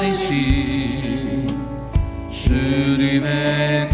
나이시 주님의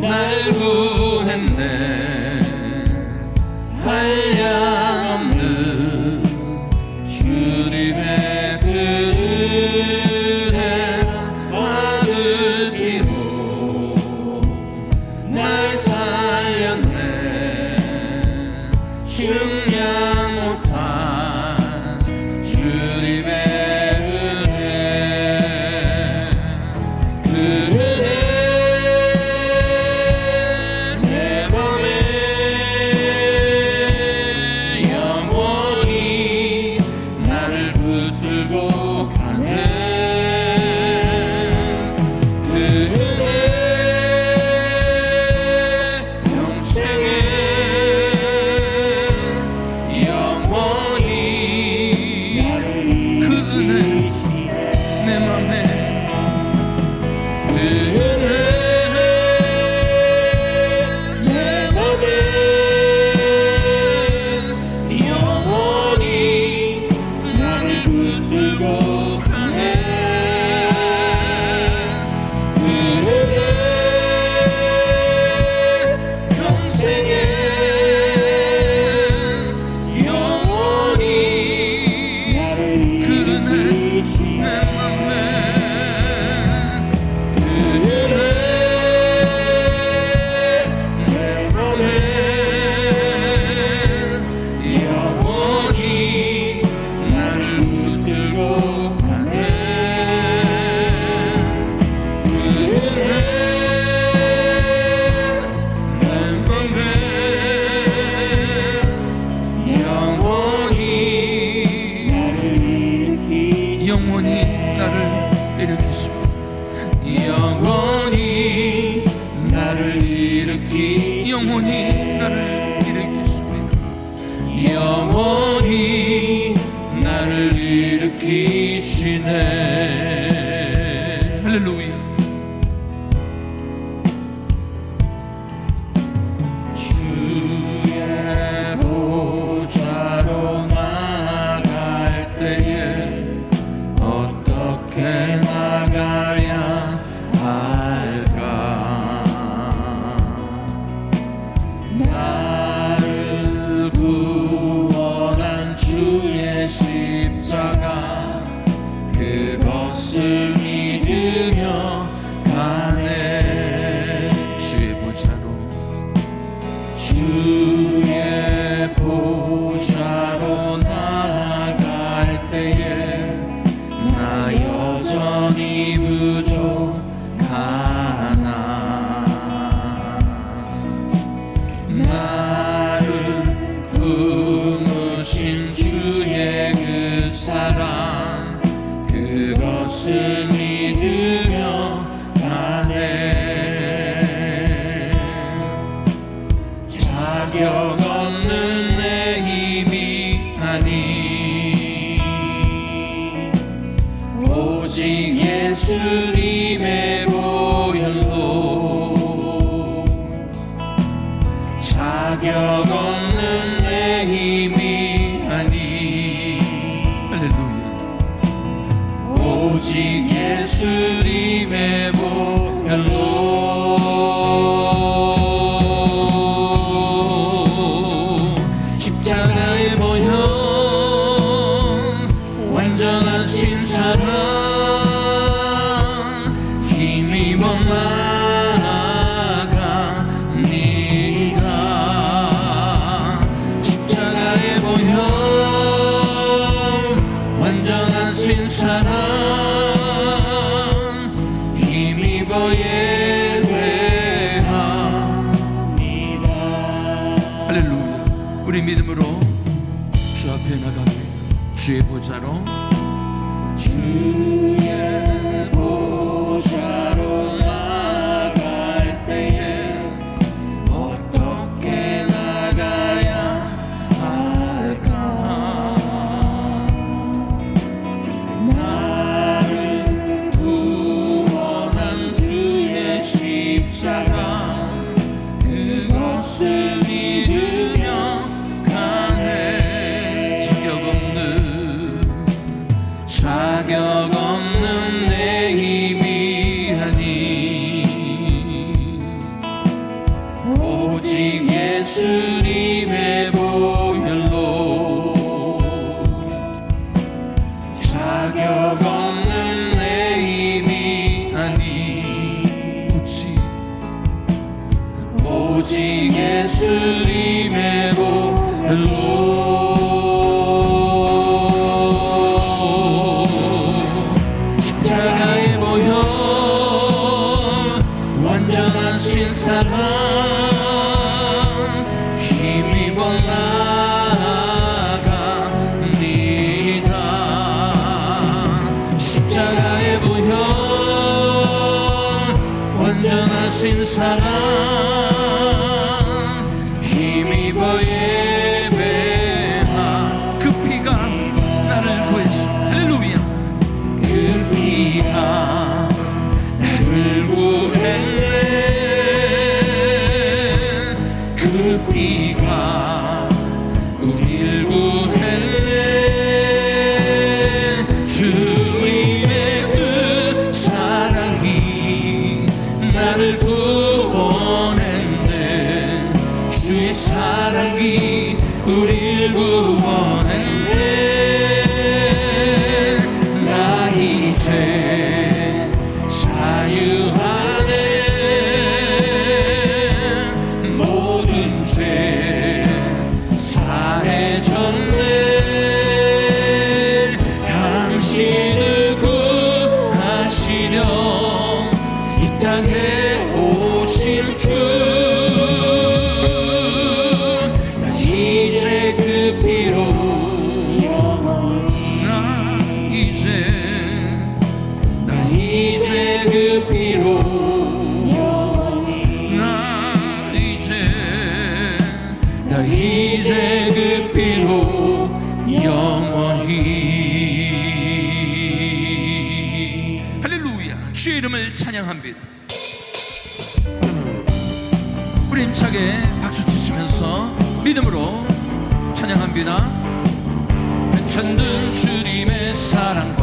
날 부르 morning. 그것을 믿으며 가네 주의 보좌로 주의 보좌로 나아갈 때에 나 여전히 부족하나. 주님의 wrong. 오직 예수님의로 음. 십자가의 모여 완전하신 사랑 힘입어 나갑니다. 십자가의 모여 완전하신 사랑 땅에 오신 주나 이제 그 피로. 나 이제. 나 이제 그 피로. 나 이제. 나 이제 그 피로. 영 힘차게 박수 치시면서 믿음으로 찬양합니다. 천들 주님의 사랑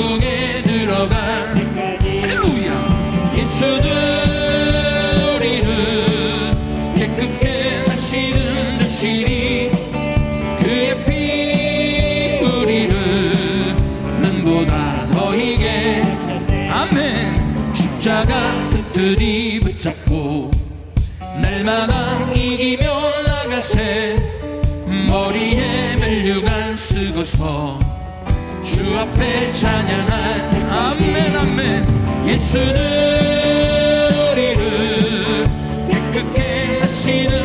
천국에 들어갈 할렐루야. 예수들 우리를 깨끗게 하시는 듯이니 그의 피 우리를 눈보다 더이게. 아멘. 십자가 듯이 붙잡고 날마다 이기며 나가세 머리에 멜류간 쓰고서 예수 앞에 찬양할 아멘 아멘. 예수는 우리를 깨끗게 하시는